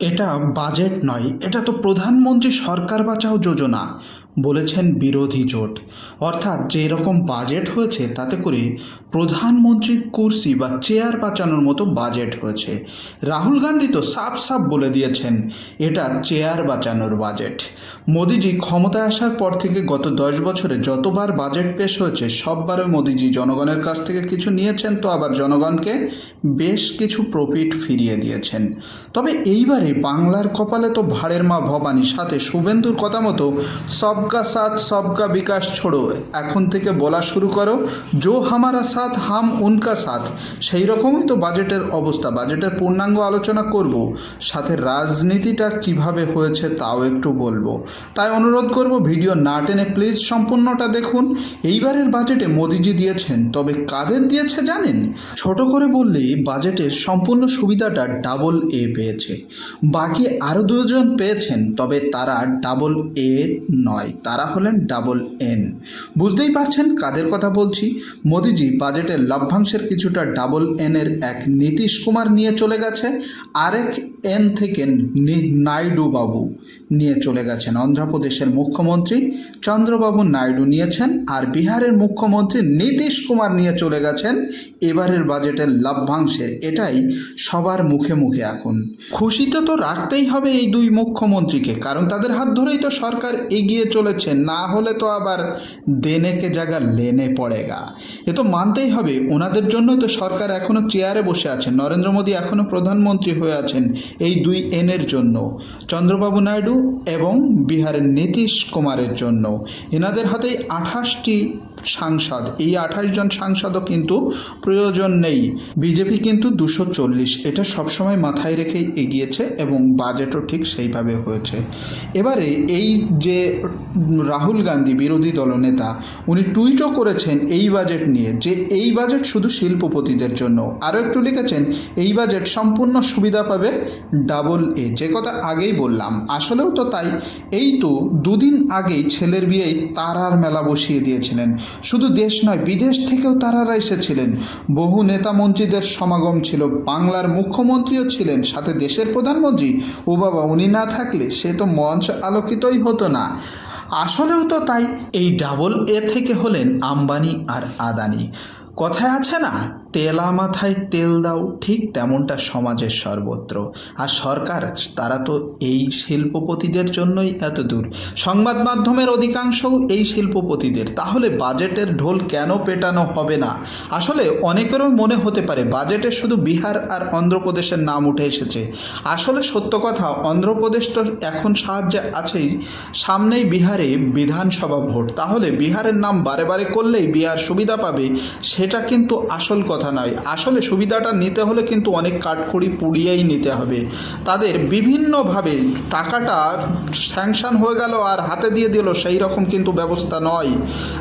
এটা বাজেট নয় এটা তো প্রধানমন্ত্রী সরকার বাঁচাও যোজনা। বলেছেন বিরোধী জোট। অর্থাৎ যে রকম বাজেট হয়েছে, তাতে করে প্রধানমন্ত্রীর কুর্সি বা চেয়ার বাঁচানোর মতো বাজেট হয়েছে। রাহুল গান্ধী তো সাফ সাফ বলে দিয়েছেন, এটা চেয়ার বাঁচানোর বাজেট মোদিজি ক্ষমতায় আসার পর থেকে গত দশ বছরে যতবার বাজেট পেশ হয়েছে সববারে মোদিজি জনগণের কাছ থেকে কিছু নিয়েছেন তো আবার জনগণকে বেশ কিছু প্রফিট ফিরিয়ে দিয়েছেন। তবে এইবারে বাংলার কপালে তো ভাড়ের মা ভবানী, সাথে শুভেন্দুর কথা মতো সবকা সাথ সবকা বিকাশ ছোড়ো এখন থেকে বলা শুরু করো জো হামারা সাথ হাম উনকা সাথ সেই রকমই তো বাজেটের অবস্থা। বাজেটের পূর্ণাঙ্গ আলোচনা করব। সাথে রাজনীতিটা কীভাবে হয়েছে তাও একটু বলব। তাই অনুরোধ করব, ভিডিও না টেনে প্লিজ সম্পূর্ণটা দেখুন। এইবারের বাজেটে মোদিজি দিয়েছেন, তবে কাদের দিয়েছে জানেন? ছোট করে বললেই বাজেটের সম্পূর্ণ সুবিধাটা ডাবল এ পেয়েছে। বাকি আরও দুজন পেয়েছেন, তবে তারা ডাবল এ নয়। তারা হলেন ডাবল এন। বুঝতেই পারছেন কাদের কথা বলছি? মোদিজি বাজেটের লভ্যাংশের কিছুটা ডাবল এনের এক নীতিশ কুমার নিয়ে চলে গেছে, আরেক এন থেকে নাইডু বাবু নিয়ে চলে গেছেন। অন্ধ্রপ্রদেশের মুখ্যমন্ত্রী চন্দ্রবাবু নাইডু নিয়েছেন আর বিহারের মুখ্যমন্ত্রী নীতিশ কুমার নিয়ে চলে গেছেন। এবারের বাজেটের লভ্যাংশের এটাই সবার মুখে মুখে এখন খুশিতে তো রাখতেই হবে এই দুই মুখ্যমন্ত্রীকে, কারণ তাদের হাত ধরেই তো সরকার এগিয়ে চলেছে, না হলে তো আবার দেনেকে জায়গা লেনে পড়েগা। এ তো মানতেই হবে ওনাদের জন্যই তো সরকার এখনও চেয়ারে বসে আছেন। নরেন্দ্র মোদী এখনও প্রধানমন্ত্রী হয়ে আছেন এই দুই এনের জন্য। চন্দ্রবাবু নাইডু এবং বিহারের নীতিশ কুমারের জন্য। এনাদের হাতেই আঠাশটি সাংসদ। এই আঠাশ জন সাংসদও কিন্তু প্রয়োজন নেই। বিজেপি কিন্তু দুশো চল্লিশ। এটা সবসময় মাথায় রেখেই এগিয়েছে এবং বাজেটও ঠিক সেইভাবে হয়েছে। এবারে এই যে রাহুল গান্ধী, বিরোধী দলনেতা উনি টুইটও করেছেন এই বাজেট নিয়ে যে এই বাজেট শুধু শিল্পপতিদের জন্য। আরও একটু লিখেছেন, এই বাজেট সম্পূর্ণ সুবিধা পাবে ডাবল এ। যে কথা আগেই বললাম, আসলেও তো তাই। এই তো দুদিন আগেই ছেলের বিয়েই তারার মেলা বসিয়ে দিয়েছিলেন। শুধু দেশ নয়, বিদেশ থেকেও তারারা এসেছিলেন। বহু নেতা মন্ত্রীদের সমাগম ছিল। বাংলার মুখ্যমন্ত্রীও ছিলেন। সাথে দেশের প্রধানমন্ত্রী ও বাবা উনি না থাকলে সে তো মঞ্চ আলোকিতই হতো না। আসলেও তো তাই। এই ডাবল এ থেকে হলেন আম্বানি আর আদানি। কথায় আছে না তেলা মাথায় তেল দাও, ঠিক তেমনটা সমাজের সর্বত্র। আর সরকার, তারা তো এই শিল্পপতিদের জন্যই এত দূর। সংবাদ মাধ্যমের অধিকাংশও এই শিল্পপতিদের। তাহলে বাজেটের ঢোল কেন পেটানো হবে না? আসলে অনেকেরও মনে হতে পারে, বাজেটে শুধু বিহার আর অন্ধ্রপ্রদেশের নাম উঠে এসেছে। আসলে সত্য কথা, অন্ধ্রপ্রদেশ তো এখন সাহায্যে আছেই। সামনেই বিহারে বিধানসভা ভোট। তাহলে বিহারের নাম বারে বারে করলেই বিহার সুবিধা পাবে, সেটা কিন্তু আসল কথা। নয়। আসলে সুবিধাটা নিতে হলে কিন্তু অনেক কাঠখড়ি পুড়িয়েই নিতে হবে। তাদের বিভিন্নভাবে টাকাটা স্যাংশন হয়ে গেল আর হাতে দিয়ে দিল সেই রকম কিন্তু ব্যবস্থা নয়।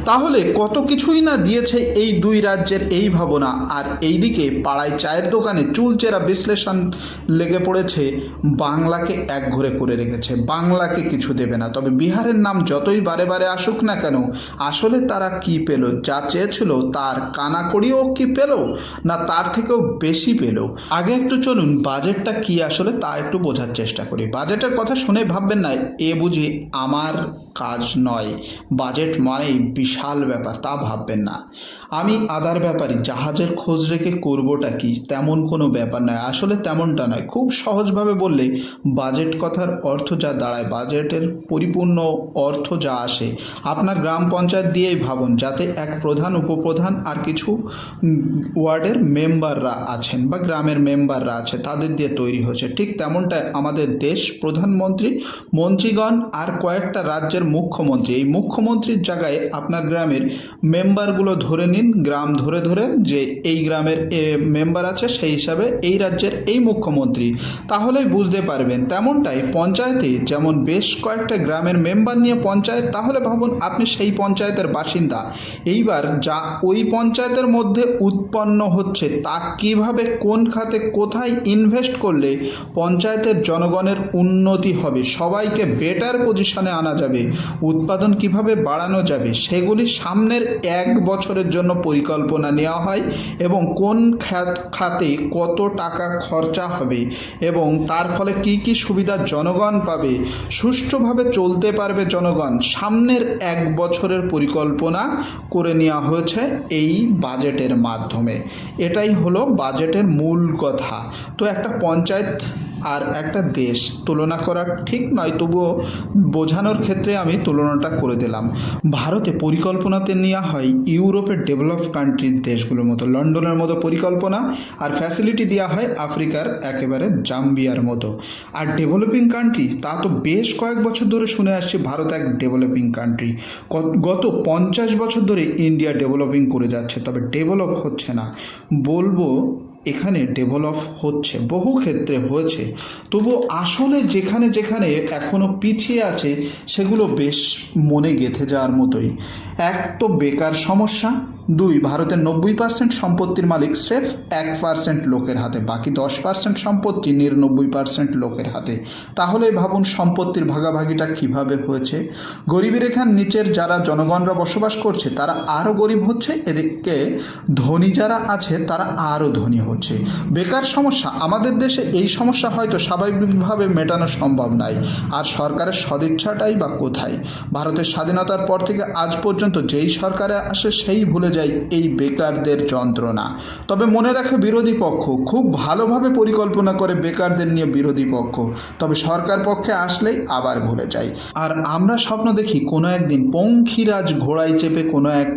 তাহলে কত কিছুই না দিয়েছে এই দুই রাজ্যের এই ভাবনা। আর এইদিকে পাড়ায় চায়ের দোকানে চুলচেরা বিশ্লেষণ লেগে পড়েছে, বাংলাকে এক ঘরে করে রেখেছে। বাংলাকে কিছু দেবে না। তবে বিহারের নাম যতই বারে বারে আসুক না কেন, আসলে তারা কি পেল, যা চেয়েছিল তার কানাকড়িও কি পেল? না তার থেকেও বেশি পেল। আগে একটু চলুন, বাজেটটা কি আসলে তা একটু বোঝার চেষ্টা করি। বাজেটের কথা শুনে ভাববেন না, এ বুঝি আমার কাজ নয়। বাজেট মানেই বিশাল ব্যাপার, তা ভাববেন না। আমি আদার ব্যাপারই জাহাজের খোঁজ রেখে করবোটা কি? তেমন কোনো ব্যাপার নয়। আসলে তেমনটা নয়। খুব সহজভাবে বললে, বাজেট কথার অর্থ যা দাঁড়ায়, বাজেটের পরিপূর্ণ অর্থ যা আসে, আপনার গ্রাম পঞ্চায়েত দিয়েই ভাবুন, যাতে এক প্রধান, উপপ্রধান আর কিছু ওয়ার্ডের মেম্বাররা আছেন বা গ্রামের মেম্বাররা আছে, তাদের দিয়ে তৈরি হয়েছে। ঠিক তেমনটাই আমাদের দেশ প্রধানমন্ত্রী, মন্ত্রীগণ আর কয়েকটা রাজ্যের মুখ্যমন্ত্রী। এই মুখ্যমন্ত্রীর জায়গায় আপনার গ্রামের মেম্বারগুলো ধরে নিন গ্রাম ধরে ধরে যে এই গ্রামের মেম্বার আছে সেই হিসাবে এই রাজ্যের এই মুখ্যমন্ত্রী। তাহলেই বুঝতে পারবেন। তেমনটাই পঞ্চায়েতে যেমন বেশ কয়েকটা গ্রামের মেম্বার নিয়ে পঞ্চায়েত, তাহলে ভাবুন আপনি সেই পঞ্চায়েতের বাসিন্দা। এইবার যা ওই পঞ্চায়েতের মধ্যে উৎপন্ন হচ্ছে, তা কীভাবে, কোন খাতে, কোথায় ইনভেস্ট করলে পঞ্চায়েতের জনগণের উন্নতি হবে, সবাইকে বেটার পজিশনে আনা যাবে, উৎপাদন কীভাবে বাড়ানো যাবে, সেগুলি সামনের এক বছরের জন্য জন্য পরিকল্পনা নেওয়া হয় এবং কোন খাত কত টাকা খরচা হবে এবং তার ফলে কি কি সুবিধা জনগণ পাবে, সুষ্ঠুভাবে চলতে পারবে জনগণ, সামনের এক বছরের পরিকল্পনা করে নেওয়া হয়েছে এই বাজেটের মাধ্যমে। এটাই হলো বাজেটের মূল কথা। তো একটা পঞ্চায়েত আর একটা দেশ তুলনা করা ঠিক নয়, তবুও বোঝানোর ক্ষেত্রে আমি তুলনাটা করে দিলাম। ভারতে পরিকল্পনাতে নেওয়া হয় ইউরোপের ডেভেলপ কান্ট্রির দেশগুলোর মতো, লন্ডনের মতো পরিকল্পনা, আর ফ্যাসিলিটি দেওয়া হয় আফ্রিকার একেবারে জাম্বিয়ার মতো। আর ডেভেলপিং কান্ট্রি তা তো বেশ কয়েক বছর ধরে শুনে আসছি ভারত এক ডেভেলপিং কান্ট্রি গত পঞ্চাশ বছর ধরে ইন্ডিয়া ডেভেলপিং করে যাচ্ছে, তবে ডেভেলপ হচ্ছে না। বলব এখানে ডেভেলপ হচ্ছে, বহু ক্ষেত্রে হয়েছে। তবু আসলে যেখানে যেখানে এখনও পিছিয়ে আছে, সেগুলো বেশ মনে গেঁথে যাওয়ার মতোই। এক তো বেকার সমস্যা দুই, ভারতের নব্বই পার্সেন্ট সম্পত্তির মালিক স্রেফ, এক পার্সেন্ট লোকের হাতে, বাকি দশ পার্সেন্ট সম্পত্তি নিরানব্বই পার্সেন্ট লোকের হাতে। তাহলে ভাবুন সম্পত্তির ভাগাভাগিটা কীভাবে হয়েছে? গরিবী রেখার নিচের যারা জনগণরা বসবাস করছে, তারা আরও গরিব হচ্ছে, এদিকে ধনী যারা আছে, তারা আরও ধনী হচ্ছে। বেকার সমস্যা, আমাদের দেশে এই সমস্যা হয়তো স্বাভাবিকভাবে মেটানো সম্ভব নয় আর সরকারের সদিচ্ছাটাই বা কোথায়? ভারতের স্বাধীনতার পর থেকে আজ পর্যন্ত যেই সরকারে আসে, সেই ভুলে যায় এই বেকারদের যন্ত্রণা। তবে মনে রাখে বিরোধী পক্ষ খুব ভালোভাবে পরিকল্পনা করে বেকারদের নিয়ে বিরোধী পক্ষ। তবে সরকার পক্ষে আসলেই আবার ভুলে যায়। আর আমরা স্বপ্ন দেখি কোনো একদিন পঙ্খিরাজ ঘোড়ায় চেপে কোনো এক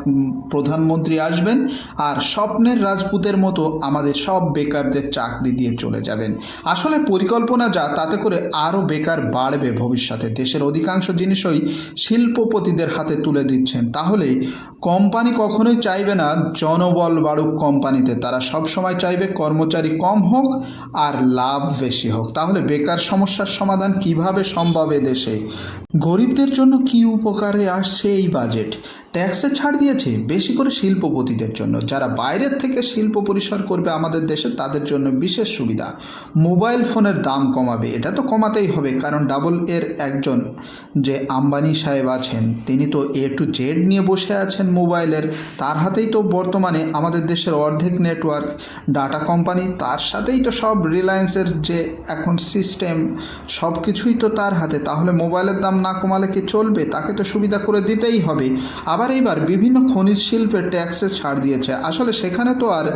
প্রধানমন্ত্রী আসবেন আর স্বপ্নের রাজপুতের মতো আমাদের সব বেকারদের চাকরি দিয়ে চলে যাবেন। আসলে পরিকল্পনা যা, তাতে করে আরও বেকার বাড়বে ভবিষ্যতে। দেশের অধিকাংশ জিনিসই শিল্পপতিদের হাতে তুলে দিচ্ছেন। তাহলে কোম্পানি কখনোই চাইবে না জনবল বাড়ুক কোম্পানিতে। তারা সব সময় চাইবে কর্মচারী কম হোক আর লাভ বেশি হোক। তাহলে বেকার সমস্যার সমাধান কীভাবে সম্ভব দেশে গরিবদের জন্য কি উপকারে আসছে এই বাজেট? ট্যাক্সে ছাড় দিয়েছে বেশি করে শিল্পপতিদের জন্য। যারা বাইরের থেকে শিল্প পরিসর করবে আমাদের দেশে, তাদের জন্য বিশেষ সুবিধা। মোবাইল ফোনের দাম কমাবে। এটা তো কমাতেই হবে, কারণ ডাবল এর একজন যে আম্বানি সাহেব আছেন, তিনি তো এ টু জেড নিয়ে বসে আছেন মোবাইলের। তার হাতেই তো বর্তমানে আমাদের দেশের অর্ধেক নেটওয়ার্ক ডাটা কোম্পানি তার সাথেই তো সব রিলায়েন্সের যে এখন সিস্টেম সব কিছুই তো তার হাতে। তাহলে মোবাইলের দাম না কমালে কি চলবে? তাকে তো সুবিধা করে দিতেই হবে। আবার এইবার বিভিন্ন খনিজ শিল্পে ট্যাক্সে ছাড় দিয়েছে। আসলে সেখানে তো আর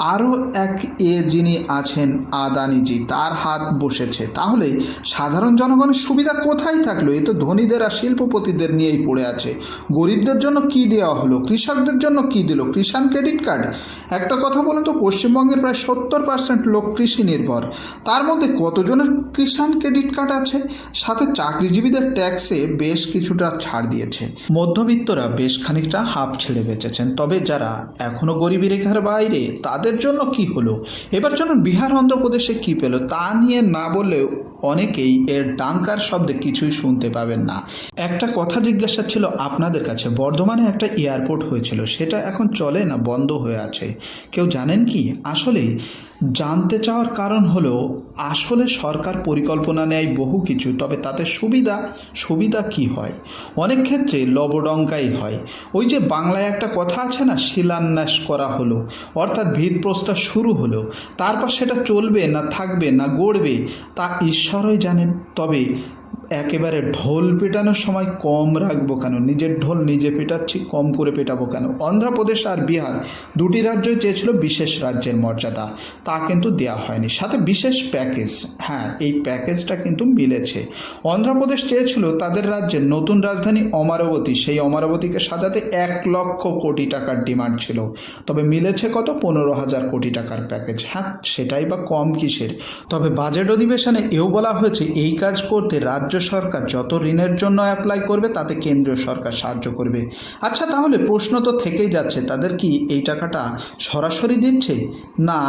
আরও এক এ যিনি আছেন আদানিজি, তার হাত বসেছে। তাহলে সাধারণ জনগণের সুবিধা কোথায় থাকল? এ তো ধনীদের আর শিল্পপতিদের নিয়েই পড়ে আছে। গরিবদের জন্য কি দেওয়া হলো? কৃষকদের জন্য কি দিল? Kisan credit card? একটা কথা বলুন তো, পশ্চিমবঙ্গের প্রায় সত্তর পার্সেন্ট লোক কৃষি নির্ভর। তার মধ্যে কতজনের কিষাণ ক্রেডিট কার্ড আছে? সাথে চাকরিজীবীদের ট্যাক্সে বেশ কিছুটা ছাড় দিয়েছে। মধ্যবিত্তরা বেশ খানিকটা হাফ ছেড়ে বেঁচেছেন। তবে যারা এখনও গরিবী রেখার বাইরে, তাদের জন্য কি হলো? এবার চলুন বিহার অন্ধ্রপ্রদেশে কি পেল তা নিয়ে না বললেও অনেকেই এর ডাঙ্কার শব্দে কিছুই শুনতে পাবেন না। একটা কথা জিজ্ঞাসা ছিল আপনাদের কাছে, বর্ধমানে একটা এয়ারপোর্ট হয়েছিল, সেটা এখন চলে না বন্ধ হয়ে আছে? কেউ জানেন কি? আসলে জানতে চাওয়ার কারণ হলো, আসলে সরকার পরিকল্পনা নেয় বহু কিছু, তবে তাতে সুবিধা সুবিধা কি হয়? অনেক ক্ষেত্রে লবডঙ্কাই হয়। ওই যে বাংলায় একটা কথা আছে না, শিলান্যাস করা হলো, অর্থাৎ ভিতপ্রস্তর শুরু হলো। তারপর সেটা চলবে না থাকবে না গড়বে, তা ঈশ্বরই জানেন। তবে একেবারে ঢোল পেটানোর সময় কম রাখব কেন? নিজের ঢোল নিজে পেটাচ্ছি, কম করে পেটাবো কেন? অন্ধ্রপ্রদেশ আর বিহার দুটি রাজ্যই চেয়েছিল বিশেষ রাজ্যের মর্যাদা। তা কিন্তু দেওয়া হয়নি। সাথে বিশেষ প্যাকেজ। হ্যাঁ এই প্যাকেজটা কিন্তু মিলেছে। অন্ধ্রপ্রদেশ চেয়েছিল তাদের রাজ্যের নতুন রাজধানী অমরাবতী। সেই অমরাবতীকে সাজাতে এক লক্ষ কোটি টাকার ডিমান্ড ছিল। তবে মিলেছে কত? পনেরো হাজার কোটি টাকার প্যাকেজ। হ্যাঁ সেটাই বা কম কিসের? তবে বাজেট অধিবেশনে এও বলা হয়েছে, এই কাজ করতে রাজ্য সরকার যত ঋণের জন্য অ্যাপ্লাই করবে, তাতে কেন্দ্রীয় সরকার সাহায্য করবে। আচ্ছা তাহলে প্রশ্ন তো থেকেই যাচ্ছে, তাদের কি এই টাকাটা সরাসরি দিচ্ছে? না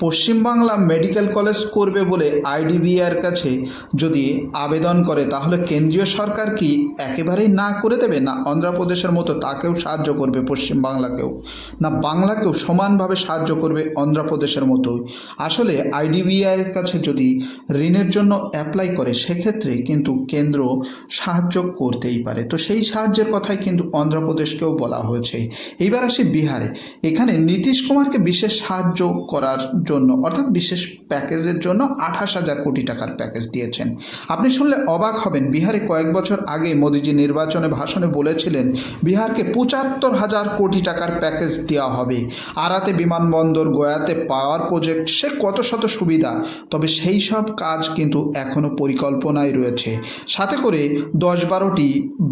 পশ্চিমবাংলা মেডিকেল কলেজ করবে বলে আইডিবিআর কাছে যদি আবেদন করে, তাহলে কেন্দ্রীয় সরকার কি একেবারেই না করে দেবে? না অন্ধ্রপ্রদেশের মতো তাকেও সাহায্য করবে পশ্চিমবাংলাকেও? না বাংলাকেও সমানভাবে সাহায্য করবে অন্ধ্রপ্রদেশের মতোই? আসলে আইডিবিআর কাছে যদি ঋণের জন্য অ্যাপ্লাই করে, সেক্ষেত্রে কিন্তু কেন্দ্র সাহায্য করতেই পারে। তো সেই সাহায্যের কথাই কিন্তু অন্ধ্রপ্রদেশকেও বলা হয়েছে। এইবার আসি বিহারে। এখানে নীতিশ কুমারকে বিশেষ সাহায্য করার জন্য, অর্থাৎ বিশেষ প্যাকেজের জন্য আঠাশ হাজার কোটি টাকার প্যাকেজ দিয়েছেন। আপনি শুনলে অবাক হবেন, বিহারে কয়েক বছর আগে মোদিজি নির্বাচনে ভাষণে বলেছিলেন, বিহারকে পঁচাত্তর হাজার কোটি টাকার প্যাকেজ দেওয়া হবে। আরাতে বিমানবন্দর গয়াতে পাওয়ার প্রজেক্ট, সে কত শত সুবিধা, তবে সেই সব কাজ কিন্তু এখনও পরিকল্পনায় রয়েছে। সাথে করে দশ বারোটি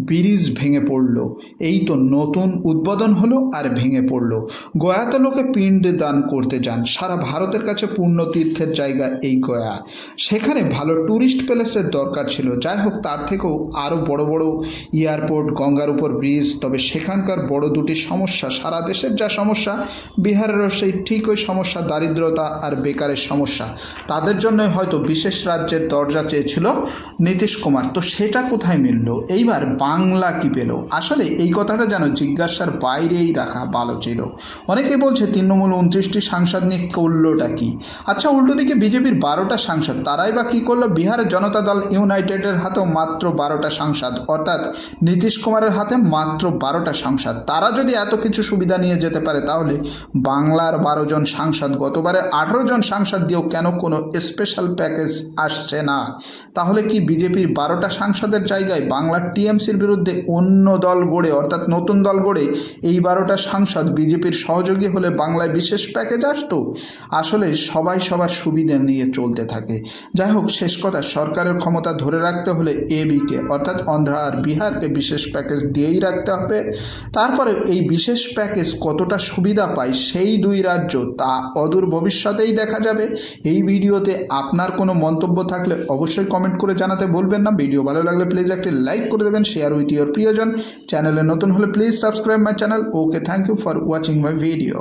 ব্রিজ ভেঙে পড়ল। এই তো নতুন উদ্বোধন হলো আর ভেঙে পড়ল। গয়াতে লোকে পিণ্ড দান করতে যান, সারা ভারতের কাছে পূর্ণ তীর্থের জায়গা এই গয়া। সেখানে ভালো ট্যুরিস্ট প্যালেসের দরকার ছিল। যাই হোক, তার থেকেও আরও বড় বড় এয়ারপোর্ট, গঙ্গার উপর ব্রিজ, তবে সেখানকার বড় দুটি সমস্যা, সারা দেশের যা সমস্যা, বিহারেরও সেই ঠিক ওই সমস্যা, দারিদ্রতা আর বেকারের সমস্যা। তাদের জন্যই হয়তো বিশেষ রাজ্যের দরজা চেয়েছিল নীতিশ কুমার। তো সেটা কোথায় মিলল? এইবার বাংলা কি পেল? আসলে এই কথাটা যেন জিজ্ঞাসার বাইরেই রাখা ভালো ছিল। অনেকে বলছে, তৃণমূল উনত্রিশটি সাংসদ নিয়ে করলোটা কি? আচ্ছা উল্টো দিকে বিজেপির বারোটা সাংসদ, তারাই বা কী করল? বিহারের জনতা দল ইউনাইটেডের হাতেও মাত্র বারোটা সাংসদ, অর্থাৎ নীতিশ কুমারের হাতে মাত্র বারোটা সাংসদ। তারা যদি এত কিছু সুবিধা নিয়ে যেতে পারে, তাহলে বাংলার বারো জন সাংসদ, গতবারে আঠেরো জন সাংসদ দিয়েও কেন কোনো স্পেশাল প্যাকেজ আসছে না? তাহলে কি বিজেপির বারোটা সাংসদের জায়গায় বাংলার টিএমসির বিরুদ্ধে অন্য দল গড়ে, অর্থাৎ নতুন দল গড়ে, এই বারোটা সাংসদ বিজেপির সহযোগী হলে বাংলায় বিশেষ প্যাকেজ আসতো? আসলে সবাই সবার সুবিধা নিয়ে চলতে থাকে। যাই হোক, শেষ কথা, সরকারের ক্ষমতা ধরে রাখতে হলে এ বিকে অর্থাৎ অন্ধ্রা আর বিহারকে বিশেষ প্যাকেজ দিয়েই রাখতে হবে। তারপরে এই বিশেষ প্যাকেজ কতটা সুবিধা পায় সেই দুই রাজ্য, তা অদূর ভবিষ্যতেই দেখা যাবে। এই ভিডিওতে আপনার কোনো মন্তব্য থাকলে অবশ্যই কমেন্ট করে জানাতে বলবেন না। ভিডিও ভালো লাগলে প্লিজ একটি লাইক করে দেবেন, শেয়ার উইথ ইউর প্রিয়জন। চ্যানেলে নতুন হলে please subscribe my channel. Okay, thank you for watching my video.